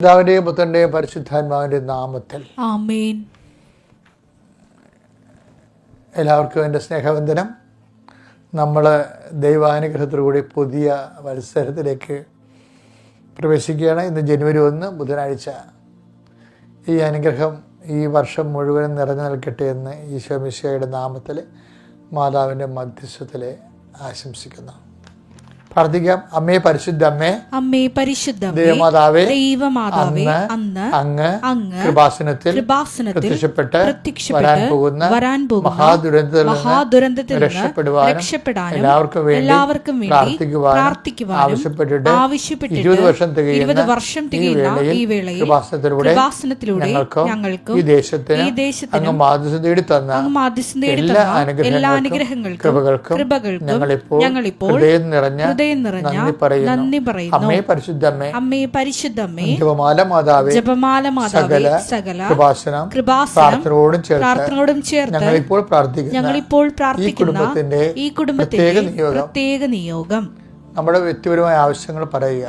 പിതാവിന്റെയും പുത്രന്റെയും പരിശുദ്ധാത്മാവിന്റെ നാമത്തിൽ എല്ലാവർക്കും എന്റെ സ്നേഹവന്ദനം. നമ്മൾ ദൈവാനുഗ്രഹത്തോടുകൂടി പുതിയ മത്സരത്തിലേക്ക് പ്രവേശിക്കുകയാണ്. ഇന്ന് ജനുവരി ഒന്ന് ബുധനാഴ്ച. ഈ അനുഗ്രഹം ഈ വർഷം മുഴുവനും നിറഞ്ഞു നിൽക്കട്ടെ എന്ന് ഈശോ മിശയുടെ നാമത്തിൽ മാതാവിന്റെ മധ്യസ്ഥത്തിൽ ആശംസിക്കുന്നു. പ്രാർത്ഥിക്കാം. അമ്മേ പരിശുദ്ധ അമ്മേ അമ്മേ പരിശുദ്ധ ദൈവമാതാവേ ദൈവമാതാവേ അന്ന് അങ്ങ് അങ്ങ് കൃപാസനത്തിൽ കൃപാസനത്തിൽ പ്രത്യക്ഷപ്പെട്ട് പ്രത്യക്ഷപ്പെട്ട് വരാൻ പോകുന്ന വരാൻ പോകുന്ന മഹാദുരന്തത്തിൽ നിന്ന് മഹാദുരന്തത്തിൽ രക്ഷപ്പെടുവാൻ രക്ഷപ്പെടാൻ രക്ഷപ്പെടാനും എല്ലാവർക്കും വേണ്ടി എല്ലാവർക്കും വേണ്ടി പ്രാർത്ഥിക്കുവാൻ പ്രാർത്ഥിക്കുവാൻ ആവശ്യപ്പെട്ടിട്ട് ആവശ്യപ്പെട്ടിട്ട് ഇരുപത് വർഷം തികയുന്ന ഇരുപത് വർഷം തികയുന്ന ഈ വേളയിൽ കൃപാസനത്തിലൂടെ കൃപാസനത്തിലൂടെ ഞങ്ങൾക്കും ഞങ്ങൾക്കും ഈ ദേശത്തിന് ഈ ദേശത്തെ അങ്ങ് മാധ്യസ്ഥ തേടി തന്ന അങ്ങ് മാധ്യസ്ഥ നേടി തന്ന എല്ലാ അനുഗ്രഹങ്ങൾക്കും കൃപകൾക്കും കൃപകൾക്കും ഞങ്ങളിപ്പോൾ ഹൃദയം നിറഞ്ഞ ഹൃദയം നിറഞ്ഞ നന്ദി പറയുന്നു. അമ്മേ പരിശുദ്ധമ്മേ അമ്മേ പരിശുദ്ധമ്മേ ജപമാല മാതാവേ ജപമാല മാതാവേ സകല കൃപാസനം പ്രാർത്ഥനയോടും ചേർത്ത് പ്രാർത്ഥനയോടും ചേർത്ത് ഞങ്ങളിപ്പോൾ പ്രാർത്ഥിക്കുന്ന പ്രാർത്ഥിക്കുന്ന ഈ കുടുംബത്തിന്റെ പ്രത്യേക നിയോഗം. പ്രത്യേക നിയോഗം. നമ്മുടെ വ്യക്തിപരമായ ആവശ്യങ്ങൾ പറയുക.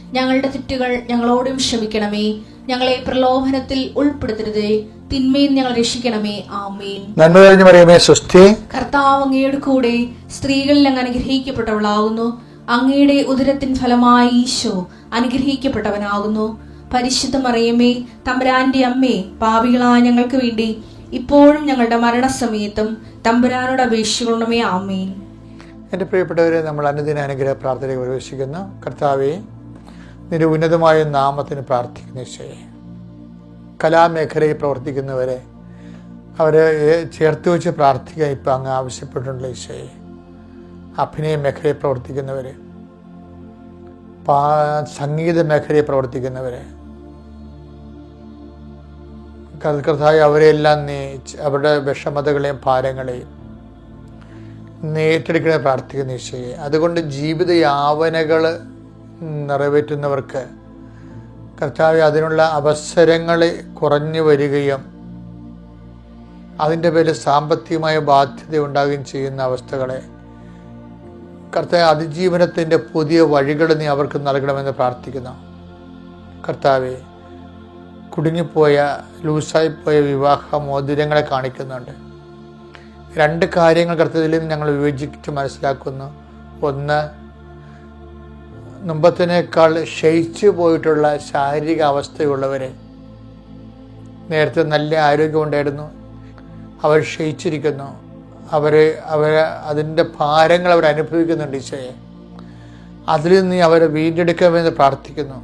ഞങ്ങളുടെ തെറ്റുകൾ ഞങ്ങളോടും ക്ഷമിക്കണമേ. ഞങ്ങളെ പ്രലോഭനത്തിൽ ഉൾപ്പെടുത്തരുതേ. തിന്മയും ഞങ്ങൾ രക്ഷിക്കണമേ. ആമേൻ. നന്മ കഴിഞ്ഞു പറയുമേ സ്വസ്തി. കർത്താവ് അങ്ങയുടെ കൂടെ സ്ത്രീകളിൽ അങ്ങ് അനുഗ്രഹിക്കപ്പെട്ടവളാകുന്നു. അങ്ങയുടെ ഉദരത്തിൻ ഫലമായി ഈശോ അനുഗ്രഹിക്കപ്പെട്ടവനാകുന്നു. പരിശുദ്ധ മറിയമ്മേ തമ്പുരാന്റെ അമ്മേ പാപികളായ ഞങ്ങൾക്ക് വേണ്ടി ഇപ്പോഴും ഞങ്ങളുടെ മരണസമയത്തും തമ്പുരാനോട് അപേക്ഷിക്കണമേ. ആമേൻ. എന്റെ പ്രിയപ്പെട്ടവരെ നമ്മൾ അനുദിന അനുഗ്രഹ പ്രാർത്ഥനയ്ക്ക് പ്രവേശിക്കുന്നു. കർത്താവെ നിന്റെ ഉന്നതമായ നാമത്തിന് പ്രാർത്ഥിക്കുന്ന ഈശോയെ. കലാമേഖലയിൽ പ്രവർത്തിക്കുന്നവരെ അവരെ ചേർത്ത് വെച്ച് പ്രാർത്ഥിക്കാൻ ഇപ്പം അങ്ങ് ആവശ്യപ്പെട്ടിട്ടുള്ള ഈശോയെ. അഭിനയ മേഖലയിൽ പ്രവർത്തിക്കുന്നവർ പാ സംഗീത മേഖലയിൽ പ്രവർത്തിക്കുന്നവർ കർത്തായി അവരെല്ലാം നീ അവരുടെ വിഷമതകളെയും ഭാരങ്ങളെയും നേറ്റെടുക്കണേ പ്രാർത്ഥിക്കുന്ന ഈശോയെ. അതുകൊണ്ട് ജീവിത യാവനകൾ നിറവേറ്റുന്നവർക്ക് കർത്താവ് അതിനുള്ള അവസരങ്ങൾ കുറഞ്ഞു വരികയും അതിന്റെ പേരിൽ സാമ്പത്തികമായ ബാധ്യത ഉണ്ടാകുകയും ചെയ്യുന്ന അവസ്ഥകളെ കർത്താവ് അതിജീവനത്തിന്റെ പുതിയ വഴികൾ നീ അവർക്ക് നൽകണമെന്ന് പ്രാർത്ഥിക്കുന്നു. കർത്താവെ കുടുങ്ങിപ്പോയ ലൂസായിപ്പോയ വിവാഹ മോതിരങ്ങളെ കാണിക്കുന്നുണ്ട്. രണ്ട് കാര്യങ്ങൾ കർത്തത്തിൽ ഞങ്ങൾ വിവേചിച്ച് മനസ്സിലാക്കുന്നു. ഒന്ന് മുമ്പത്തിനേക്കാൾ ക്ഷയിച്ചു പോയിട്ടുള്ള ശാരീരിക അവസ്ഥയുള്ളവരെ നേരത്തെ നല്ല ആരോഗ്യമുണ്ടായിരുന്നു അവർ ക്ഷയിച്ചിരിക്കുന്നു. അവർ അവർ അതിന്റെ ഭാരങ്ങൾ അവർ അനുഭവിക്കുന്നുണ്ട് ഈശോയെ. അതിൽ നിന്ന് അവരെ വീണ്ടെടുക്കാമെന്ന് പ്രാർത്ഥിക്കുന്നു.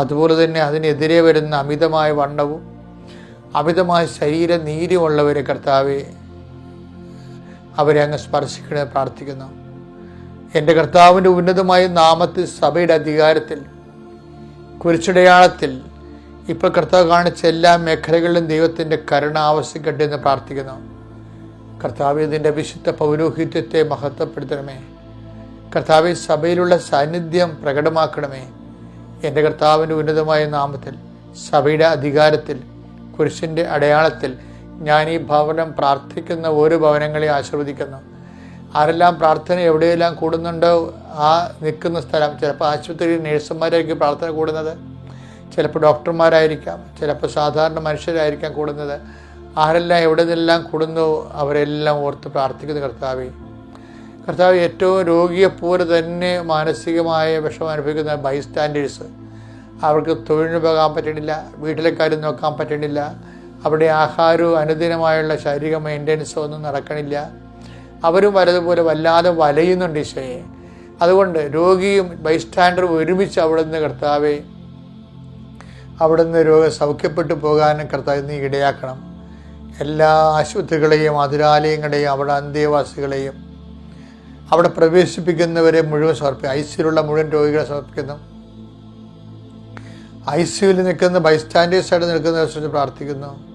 അതുപോലെ തന്നെ അതിനെതിരെ വരുന്ന അമിതമായ വണ്ണവും അമിതമായ ശരീര നീരുമുള്ളവരെ കർത്താവെ അവരെ അങ്ങ് സ്പർശിക്കണമെന്ന് പ്രാർത്ഥിക്കുന്നു. എന്റെ കർത്താവിന്റെ ഉന്നതമായ നാമത്തിൽ സഭയുടെ അധികാരത്തിൽ കുരിച്ചടയാളത്തിൽ ഇപ്പോൾ കർത്താവ് കാണിച്ച എല്ലാ മേഖലകളിലും ദൈവത്തിന്റെ കരുണ ആവശ്യിക്കട്ടെ എന്ന് പ്രാർത്ഥിക്കുന്നു. കർത്താവ് ഇതിന്റെ വിശുദ്ധ പൗരോഹിത്യത്തെ മഹത്വപ്പെടുത്തണമേ. കർത്താവ് സഭയിലുള്ള സാന്നിധ്യം പ്രകടമാക്കണമേ. എന്റെ കർത്താവിന്റെ ഉന്നതമായ നാമത്തിൽ സഭയുടെ അധികാരത്തിൽ കുരിശിന്റെ അടയാളത്തിൽ ഞാൻ ഈ ഭവനം പ്രാർത്ഥിക്കുന്ന ഓരോ ഭവനങ്ങളെ ആശീർവദിക്കുന്നു. ആരെല്ലാം പ്രാർത്ഥന എവിടെയെല്ലാം കൂടുന്നുണ്ടോ ആ നിൽക്കുന്ന സ്ഥലം. ചിലപ്പോൾ ആശുപത്രിയിൽ നേഴ്സുമാരായിരിക്കും പ്രാർത്ഥന കൂടുന്നത്. ചിലപ്പോൾ ഡോക്ടർമാരായിരിക്കാം. ചിലപ്പോൾ സാധാരണ മനുഷ്യരായിരിക്കാം കൂടുന്നത്. ആരെല്ലാം എവിടെ നിന്നെല്ലാം കൂടുന്നു അവരെല്ലാം ഓർത്ത് പ്രാർത്ഥിക്കുന്നു കർത്താവേ. കർത്താവ് ഏറ്റവും രോഗിയെപ്പോലെ തന്നെ മാനസികമായ വിഷമം അനുഭവിക്കുന്ന ബൈസ്റ്റാൻഡേഴ്സ്. അവർക്ക് തൊഴിലിന് പോകാൻ പറ്റണില്ല വീട്ടിലെ കാര്യം നോക്കാൻ പറ്റണില്ല. അവിടെ ആഹാരവും അനുദിനമായുള്ള ശാരീരിക മെയിന്റനൻസോ ഒന്നും നടക്കണില്ല. അവരും വലതുപോലെ വല്ലാതെ വലയുന്നുണ്ട് ഈശോയെ. അതുകൊണ്ട് രോഗിയും ബൈസ്റ്റാൻഡറും ഒരുമിച്ച് അവിടെ നിന്ന് കർത്താവെ അവിടുന്ന് രോഗം സൗഖ്യപ്പെട്ടു പോകാനും കർത്താവ് നീ ഇടയാക്കണം. എല്ലാ ആശുപത്രികളെയും അതിരാലയങ്ങളെയും അവിടെ അന്തേവാസികളെയും അവിടെ പ്രവേശിപ്പിക്കുന്നവരെ മുഴുവൻ സമർപ്പിക്കും ഐ സിയിലുള്ള മുഴുവൻ രോഗികളെ സമർപ്പിക്കുന്നു. ഐ സിയുവിൽ നിൽക്കുന്ന ബൈസ്റ്റാൻഡേഴ്സായിട്ട് നിൽക്കുന്നവരെ പ്രാർത്ഥിക്കുന്നു.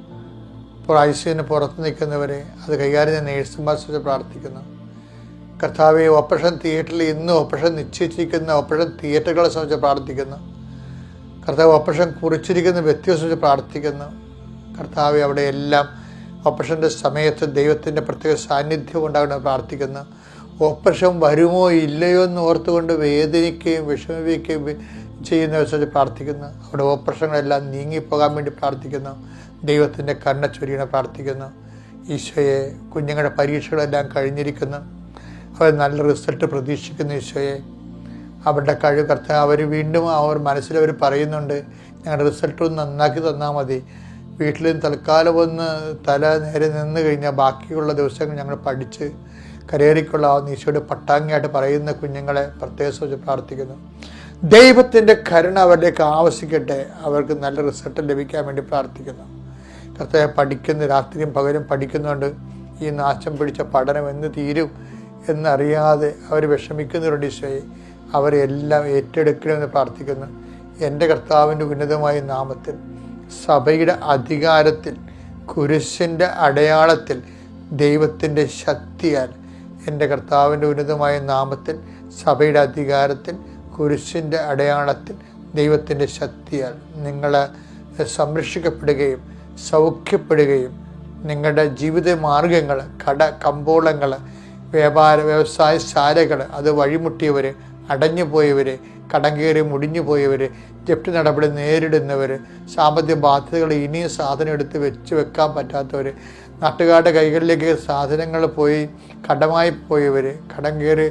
ഇപ്പോൾ ഐ സിയുവിന് പുറത്ത് നിൽക്കുന്നവരെ അത് കൈകാര്യം ചെയ്യുന്ന നേഴ്സുമാർ കുറിച്ച് പ്രാർത്ഥിക്കുന്നു. കർത്താവെ ഓപ്പറേഷൻ തിയേറ്ററിൽ ഇന്ന് ഓപ്പറേഷൻ നിശ്ചയിച്ചിരിക്കുന്ന ഓപ്പറേഷൻ തിയേറ്ററുകളെ സംബന്ധിച്ച് പ്രാർത്ഥിക്കുന്നു. കർത്താവ് ഓപ്പറേഷൻ കുറിച്ചിരിക്കുന്ന വ്യക്തിയെ സംബന്ധിച്ച് പ്രാർത്ഥിക്കുന്നു. കർത്താവെ അവിടെ എല്ലാം ഓപ്പറേഷന്റെ സമയത്ത് ദൈവത്തിന്റെ പ്രത്യേക സാന്നിധ്യം ഉണ്ടാകണമെന്ന് പ്രാർത്ഥിക്കുന്നു. ഓപ്പറേഷൻ വരുമോ ഇല്ലയോ എന്ന് ഓർത്തുകൊണ്ട് വേദനിക്കുകയും വിഷമിപ്പിക്കുകയും ചെയ്യുന്നവരെ സംബന്ധിച്ച് പ്രാർത്ഥിക്കുന്നു. അവിടെ ഓപ്പറേഷനുകളെല്ലാം നീങ്ങിപ്പോകാൻ വേണ്ടി പ്രാർത്ഥിക്കുന്നു. ദൈവത്തിന്റെ കരുണ ചൊരിയണ പ്രാർത്ഥിക്കുന്നു. ഈശോയെ കുഞ്ഞുങ്ങളുടെ പരീക്ഷകളെല്ലാം കഴിഞ്ഞിരിക്കുന്നു. അവർ നല്ല റിസൾട്ട് പ്രതീക്ഷിക്കുന്നു ഈശോയെ. അവരുടെ കഴിവ് കർത്ത അവർ വീണ്ടും അവർ മനസ്സിലവർ പറയുന്നുണ്ട് ഞങ്ങളുടെ റിസൾട്ട് ഒന്ന് നന്നാക്കി തന്നാൽ മതി. വീട്ടിൽ തൽക്കാലം ഒന്ന് തല നേരെ നിന്ന് കഴിഞ്ഞാൽ ബാക്കിയുള്ള ദിവസങ്ങൾ ഞങ്ങൾ പഠിച്ച് കരേറിക്കൊള്ളാവുന്ന ഈശോയുടെ പട്ടാങ്ങിയായിട്ട് പറയുന്ന കുഞ്ഞുങ്ങളെ പ്രത്യേകം വെച്ച് പ്രാർത്ഥിക്കുന്നു. ദൈവത്തിന്റെ കരുണ അവരിലേക്ക് ആവശ്യിക്കട്ടെ അവർക്ക് നല്ല റിസൾട്ട് ലഭിക്കാൻ വേണ്ടി പ്രാർത്ഥിക്കുന്നു. കർത്താവ് പഠിക്കുന്ന രാത്രിയും പകലും പഠിക്കുന്നുണ്ട് ഈ നാശം പിടിച്ച പഠനം എന്ന് തീരും എന്നറിയാതെ അവർ വിഷമിക്കുന്നവരുണ്ട് ഈശോയെ അവരെ എല്ലാം ഏറ്റെടുക്കണമെന്ന് പ്രാർത്ഥിക്കുന്നു. എന്റെ കർത്താവിന്റെ ഉന്നതമായ നാമത്തിൽ സഭയുടെ അധികാരത്തിൽ കുരിശിന്റെ അടയാളത്തിൽ ദൈവത്തിന്റെ ശക്തിയാൽ എന്റെ കർത്താവിന്റെ ഉന്നതമായ നാമത്തിൽ സഭയുടെ അധികാരത്തിൽ കുരിശിന്റെ അടയാളത്തിൽ ദൈവത്തിന്റെ ശക്തിയാൽ നിങ്ങൾ സംരക്ഷിക്കപ്പെടുകയും സൗഖ്യപ്പെടുകയും നിങ്ങളുടെ ജീവിത മാർഗങ്ങൾ കട കമ്പോളങ്ങൾ വ്യാപാര വ്യവസായ ശാലകൾ അത് വഴിമുട്ടിയവർ അടഞ്ഞു പോയവർ കടം കയറി മുടിഞ്ഞു പോയവർ ജപ്തി നടപടി നേരിടുന്നവർ സാമ്പത്തിക ബാധ്യതകൾ ഇനിയും സാധനം എടുത്ത് വെച്ച് വെക്കാൻ പറ്റാത്തവർ നാട്ടുകാരുടെ കൈകളിലേക്ക് സാധനങ്ങൾ പോയി കടമായി പോയവർ കടം കയറി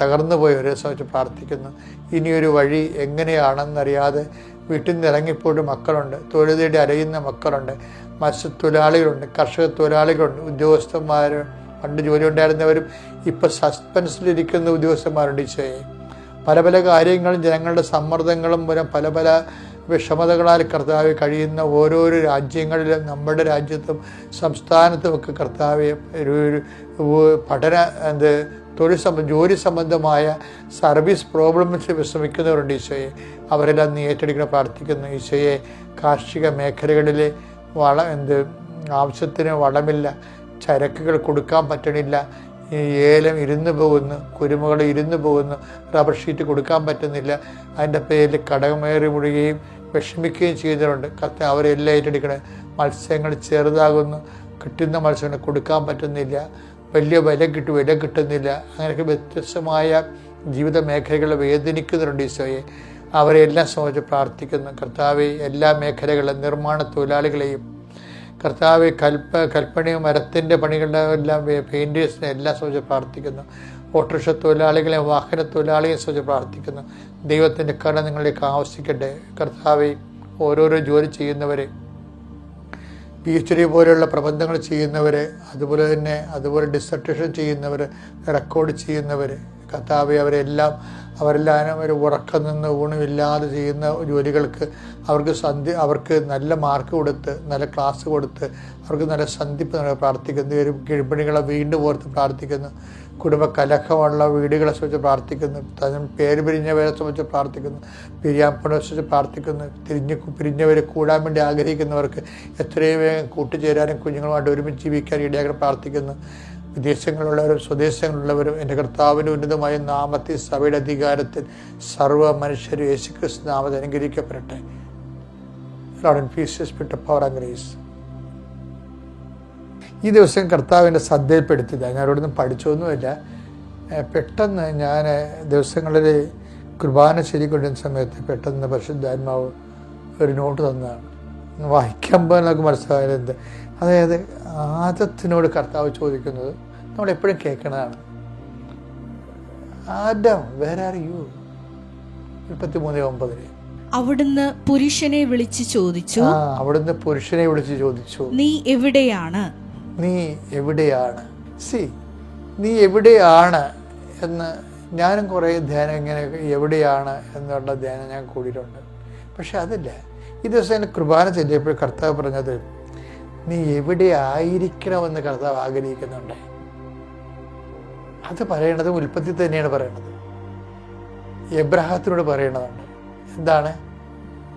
തകർന്നു പോയവരെ സംബന്ധിച്ച് പ്രാർത്ഥിക്കുന്നു. ഇനിയൊരു വഴി എങ്ങനെയാണെന്നറിയാതെ വീട്ടിൽ നിന്ന് ഇറങ്ങിപ്പോയിട്ട് മക്കളുണ്ട്. തൊഴിൽ തേടി അലയുന്ന മക്കളുണ്ട്. മത്സ്യത്തൊഴിലാളികളുണ്ട് കർഷക തൊഴിലാളികളുണ്ട് ഉദ്യോഗസ്ഥന്മാർ പണ്ട് ജോലി ഉണ്ടായിരുന്നവരും ഇപ്പോൾ സസ്പെൻസിലിരിക്കുന്ന ഉദ്യോഗസ്ഥന്മാരുണ്ട് ഈശോയെ. പല പല കാര്യങ്ങളും ജനങ്ങളുടെ സമ്മർദ്ദങ്ങളും മൂലം പല പല വിഷമതകളാൽ കർത്താവ് കഴിയുന്ന ഓരോരോ രാജ്യങ്ങളിലും നമ്മുടെ രാജ്യത്തും സംസ്ഥാനത്തുമൊക്കെ കർത്താവ് ഒരു പഠന എന്ത് തൊഴിൽ സംബന്ധ ജോലി സംബന്ധമായ സർവീസ് പ്രോബ്ലംസ് വിശ്രമിക്കുന്നവരുണ്ട് ഈശോയെ. അവരെല്ലാം നീ ഏറ്റെടുക്കണം പ്രാർത്ഥിക്കുന്നു ഈശോയെ. കാർഷിക മേഖലകളിലെ വള എന്ത് ആവശ്യത്തിന് വളമില്ല. ചരക്കുകൾ കൊടുക്കാൻ പറ്റണില്ല. ഏലം ഇരുന്ന് പോകുന്നു കുരുമുകൾ ഇരുന്ന് പോകുന്നു റബ്ബർ ഷീറ്റ് കൊടുക്കാൻ പറ്റുന്നില്ല. അതിന്റെ പേരിൽ കടകമേറി മുഴുകയും വിഷമിക്കുകയും ചെയ്യുന്നവരുണ്ട് കത്ത് അവരെല്ലാം ഏറ്റെടുക്കണേ. മത്സ്യങ്ങൾ ചെറുതാകുന്നു. കിട്ടുന്ന മത്സ്യങ്ങൾ കൊടുക്കാൻ പറ്റുന്നില്ല. വലിയ വില കിട്ടും വില കിട്ടുന്നില്ല. അങ്ങനെയൊക്കെ വ്യത്യസ്തമായ ജീവിത മേഖലകളെ വേദനിക്കുന്നുണ്ട് ഈശോയെ. അവരെ എല്ലാം സംബന്ധിച്ച് പ്രാർത്ഥിക്കുന്നു. കർത്താവെ എല്ലാ മേഖലകളിലും നിർമ്മാണ തൊഴിലാളികളെയും കർത്താവ് കൽപ്പ കൽപ്പണയും മരത്തിന്റെ പണികളുടെ എല്ലാം പെയിന്റേഴ്സിനെ എല്ലാം സംബന്ധിച്ച് പ്രാർത്ഥിക്കുന്നു. ഓട്ടോറിക്ഷ തൊഴിലാളികളെ വാഹന തൊഴിലാളിയെ സംബന്ധിച്ച് പ്രാർത്ഥിക്കുന്നു. ദൈവത്തിന്റെ കട നിങ്ങളിലേക്ക് ആവശ്യിക്കട്ടെ. കർത്താവെ ഓരോരോ ജോലി ചെയ്യുന്നവരെ പി എച്ച് ഡി പോലെയുള്ള പ്രബന്ധങ്ങൾ ചെയ്യുന്നവർ അതുപോലെ തന്നെ അതുപോലെ ഡിസർട്ടേഷൻ ചെയ്യുന്നവർ റെക്കോർഡ് ചെയ്യുന്നവർ കർത്താവെ അവരെല്ലാം അവരെല്ലാം ഒരു ഉറക്കം നിന്ന് ഊണുമില്ലാതെ ചെയ്യുന്ന ജോലികൾക്ക് അവർക്ക് സന്ധി അവർക്ക് നല്ല മാർക്ക് കൊടുത്ത് നല്ല ക്ലാസ് കൊടുത്ത് അവർക്ക് നല്ല സന്ധിപ്പ് പ്രാർത്ഥിക്കുന്നു. ഗർഭിണികളെ വീണ്ടും ഓർത്ത് പ്രാർത്ഥിക്കുന്നു. കുടുംബ കലഹമുള്ള വീടുകളെ സംബന്ധിച്ച് പ്രാർത്ഥിക്കുന്നു. തനും പേര് പിരിഞ്ഞവരെ സംബന്ധിച്ച് പ്രാർത്ഥിക്കുന്നു. പിരിയാപ്പണെ സംബന്ധിച്ച് പ്രാർത്ഥിക്കുന്നു. തിരിഞ്ഞ് പിരിഞ്ഞവരെ കൂടാൻ വേണ്ടി ആഗ്രഹിക്കുന്നവർക്ക് എത്രയും വേഗം കൂട്ടുചേരാനും കുഞ്ഞുങ്ങളുമായിട്ട് ഒരുമിച്ച് ജീവിക്കാൻ ഇടയാക്കാൻ പ്രാർത്ഥിക്കുന്നു. വിദേശങ്ങളുള്ളവരും സ്വദേശങ്ങളുള്ളവരും എന്റെ കർത്താവിന്റെ ഉന്നതമായ നാമത്തിൽ സഭയുടെ അധികാരത്തിൽ സർവ മനുഷ്യരും യേശുക്രിസ്തു നാമത്തെ അനുഗ്രഹിക്കപ്പെടട്ടെ. Lord your spirit power and grace. ഈ ദിവസം കർത്താവിന്റെ ശ്രദ്ധയിൽപ്പെടുത്തിയത്. ഞാൻ അവിടെ നിന്ന് പഠിച്ചൊന്നുമില്ല. പെട്ടെന്ന് ഞാൻ ദിവസങ്ങളിൽ കുർബാന ശരിക്കൊണ്ടിരുന്ന സമയത്ത് പെട്ടെന്ന് പരിശുദ്ധാത്മാവ് ഒരു നോട്ട് തന്നതാണ്. വായിക്കുമ്പോൾ നമുക്ക് മനസ്സിലായത് എന്ത്. അതായത് ആദത്തിനോട് കർത്താവ് ചോദിക്കുന്നത് നമ്മൾ എപ്പോഴും കേൾക്കുന്നതാണ് ആദം വേറെ ആർ യു മുപ്പത്തി മൂന്ന് ഒമ്പതിന്. അവിടുന്ന് പുരുഷനെ വിളിച്ചു ചോദിച്ചു. അവിടുന്ന് പുരുഷനെ വിളിച്ച് ചോദിച്ചു. നീ എവിടെയാണ്? നീ എവിടെയാണ്? സി നീ എവിടെയാണ് എന്ന് ഞാനും കുറേ ധ്യാനം ഇങ്ങനെ എവിടെയാണ് എന്നുള്ള ധ്യാനം ഞാൻ കൂടിയിട്ടുണ്ട്. പക്ഷെ അതല്ല. ഈ ദിവസം എന്റെ കുർബാന ചെല്ലിയപ്പോൾ കർത്താവ് പറഞ്ഞത് നീ എവിടെ ആയിരിക്കണമെന്ന് കർത്താവ് ആഗ്രഹിക്കുന്നുണ്ട്? അത് പറയണത് ഉൽപ്പത്തി തന്നെയാണ് പറയണത് എബ്രഹാത്തിനോട് പറയണതുണ്ട് എന്താണ്?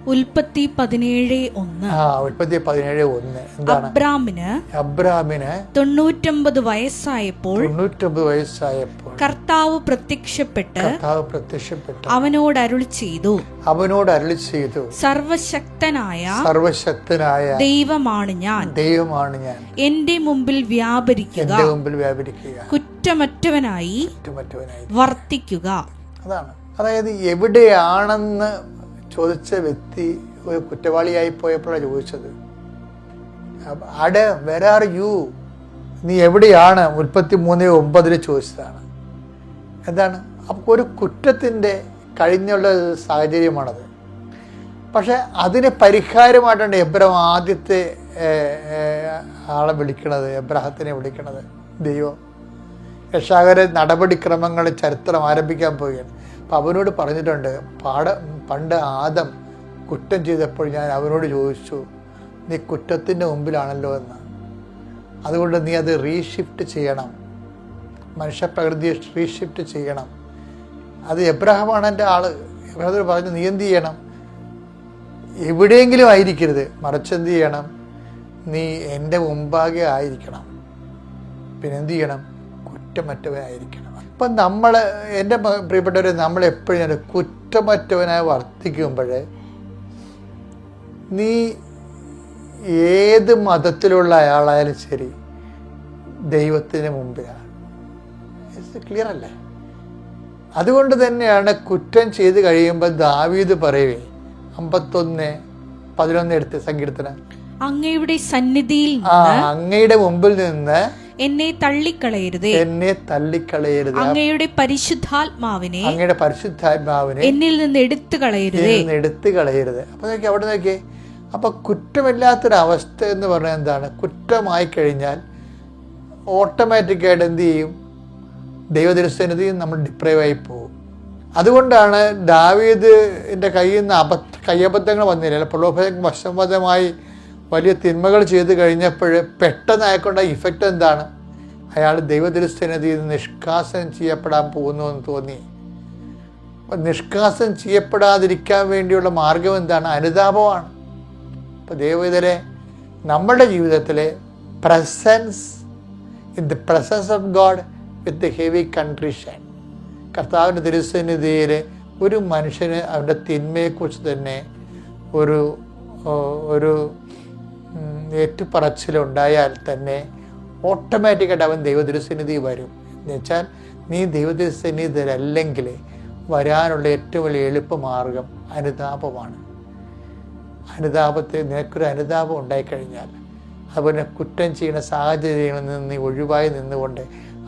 ഉൽപ്പത്തി പതിനേഴ് ഒന്ന്. ആ ഉൽപ്പത്തി പതിനേഴ് ഒന്ന്. എന്താണ്? അബ്രാമിന് അബ്രാമിന് തൊണ്ണൂറ്റൊമ്പത് വയസ്സായപ്പോൾ തൊണ്ണൂറ്റൊമ്പത് വയസ്സായപ്പോൾ കർത്താവ് പ്രത്യക്ഷപ്പെട്ട് കർത്താവ് പ്രത്യക്ഷപ്പെട്ട്. അവനോട് അരുളി ചെയ്തു. അവനോട് അരുളി ചെയ്തു. സർവശക്തനായ സർവശക്തനായ ദൈവമാണ് ഞാൻ. ദൈവമാണ് ഞാൻ. എന്റെ മുമ്പിൽ വ്യാപരിക്കുക. എന്റെ മുമ്പിൽ വ്യാപരിക്കുക. കുറ്റമറ്റവനായി കുറ്റമറ്റവനായി. വർത്തിക്കുക. അതാണ്. അതായത് എവിടെയാണെന്ന് ചോദിച്ച വ്യക്തി ഒരു കുറ്റവാളിയായി പോയപ്പോഴാണ് ചോദിച്ചത്. അട വെർ ആർ യു നീ എവിടെയാണ്? മുപ്പത്തി മൂന്ന് ഒമ്പതിൽ ചോദിച്ചതാണ്. എന്താണ്? അപ്പോൾ ഒരു കുറ്റത്തിന്റെ കഴിഞ്ഞുള്ള സാഹചര്യമാണത്. പക്ഷെ അതിന് പരിഹാരമായിട്ടാണ് എബ്രഹം ആദ്യത്തെ ആളെ വിളിക്കണത് എബ്രഹത്തിനെ വിളിക്കണത്. ദൈവം. രക്ഷാകര നടപടിക്രമങ്ങൾ ചരിത്രം ആരംഭിക്കാൻ പോവുകയാണ്. അപ്പം അവനോട് പറഞ്ഞിട്ടുണ്ട് പാട പണ്ട് ആദം കുറ്റം ചെയ്തപ്പോൾ ഞാൻ അവനോട് ചോദിച്ചു നീ കുറ്റത്തിന്റെ മുമ്പിലാണല്ലോ എന്ന്. അതുകൊണ്ട് നീ അത് റീഷിഫ്റ്റ് ചെയ്യണം. മനുഷ്യപ്രകൃതിയെ റീഷിഫ്റ്റ് ചെയ്യണം. അത് എബ്രഹമാണ് എന്റെ ആൾ. എബ്രഹത്തോട് പറഞ്ഞു നീ എന്ത് ചെയ്യണം? എവിടെയെങ്കിലും ആയിരിക്കരുത്. മറിച്ചെന്ത് ചെയ്യണം? നീ എന്റെ മുമ്പാകെ ആയിരിക്കണം. പിന്നെന്ത് ചെയ്യണം? കുറ്റമറ്റവനായിരിക്കണം. അപ്പം നമ്മൾ എന്റെ പ്രിയപ്പെട്ടവർ നമ്മളെപ്പോഴും നമ്മൾ എപ്പോഴും ഞാൻ കുറ്റമറ്റവനായി വർത്തിക്കുമ്പോൾ നീ ഏത് മതത്തിലുള്ള അയാളായാലും ശരി ദൈവത്തിന് മുമ്പിലാണ്. ക്ലിയർ അല്ലേ? അതുകൊണ്ട് തന്നെയാണ് കുറ്റം ചെയ്ത് കഴിയുമ്പോൾ ദാവീദ് പറയുവേ അമ്പത്തൊന്ന് പതിനൊന്ന് എടുത്ത് സങ്കീർത്തനം. അങ്ങയുടെ സന്നിധിയിൽ ആ അങ്ങയുടെ മുമ്പിൽ നിന്ന് എന്നെ തള്ളിക്കളയരുത്. എന്നെ തള്ളിക്കളയരുത്. അങ്ങയുടെ പരിശുദ്ധാത്മാവിനെ അങ്ങയുടെ പരിശുദ്ധാത്മാവിനെ എന്നിൽ നിന്ന് എടുത്തു കളയരുതേ നിന്ന് എടുത്തു കളയരുത് അപ്പൊ നോക്കി അവിടെ നോക്കി അപ്പൊ കുറ്റമില്ലാത്തൊരവസ്ഥ എന്ന് പറഞ്ഞാൽ എന്താണ്? കുറ്റമായി കഴിഞ്ഞാൽ ഓട്ടോമാറ്റിക്കായിട്ട് എന്ത് ചെയ്യും? ദൈവദൃശ്യനതയും നമ്മൾ ഡിപ്രൈവ് ആയി പോകും. അതുകൊണ്ടാണ് ദാവീദിന്റെ കയ്യിൽ നിന്ന് അബദ്ധ കയ്യബദ്ധങ്ങൾ വന്നില്ല. പ്രലോഭന വശംവദമായി വലിയ തിന്മകൾ ചെയ്തു കഴിഞ്ഞപ്പോൾ പെട്ടെന്ന് അയക്കൊണ്ട ഇഫക്റ്റ് എന്താണ്? അയാൾ ദൈവദൃശ്യനതയിൽ നിഷ്കാസനം ചെയ്യപ്പെടാൻ പോകുന്നു എന്ന് തോന്നി. അപ്പം നിഷ്കാസനം ചെയ്യപ്പെടാതിരിക്കാൻ വേണ്ടിയുള്ള മാർഗം എന്താണ്? അനുതാപമാണ്. അപ്പോൾ ദൈവവിതരെ നമ്മുടെ ജീവിതത്തിലെ presence in the presence of God with heavy contrition കർത്താവിന്റെ തിരുസന്നിധിയിൽ ഒരു മനുഷ്യന് അവന്റെ തിന്മയെക്കുറിച്ച് തന്നെ ഒരു ഒരു ഏറ്റുപറച്ചിലുണ്ടായാൽ തന്നെ ഓട്ടോമാറ്റിക്കായിട്ട് അവൻ ദൈവദൃസന്നിധി വരും. എന്നുവെച്ചാൽ നീ ദൈവതിരുസന്നിധിയിലല്ലെങ്കിൽ വരാനുള്ള ഏറ്റവും വലിയ എളുപ്പമാർഗം അനുതാപമാണ്. അനുതാപത്തെ നിനക്കൊരു അനുതാപം ഉണ്ടായിക്കഴിഞ്ഞാൽ അതുപോലെ കുറ്റം ചെയ്യുന്ന സാഹചര്യങ്ങളിൽ നിന്ന് നീ ഒഴിവായി നിന്നുകൊണ്ട്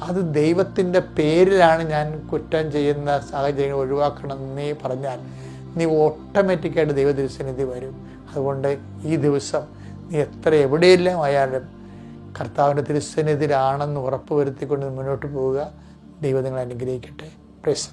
അത് ദൈവത്തിന്റെ പേരിലാണ് ഞാൻ കുറ്റം ചെയ്യുന്ന സാഹചര്യങ്ങൾ ഒഴിവാക്കണം നീ പറഞ്ഞാൽ നീ ഓട്ടോമാറ്റിക്കായിട്ട് ദൈവദൃശ്യനിധി വരും. അതുകൊണ്ട് ഈ ദിവസം നീ എത്ര എവിടെയെല്ലാം ആയാലും കർത്താവിന്റെ തിരുസന്നിധിയിലാണെന്ന് ഉറപ്പ് വരുത്തിക്കൊണ്ട് മുന്നോട്ട് പോവുക. ദൈവം നിങ്ങളെ അനുഗ്രഹിക്കട്ടെ. പ്രൈസ്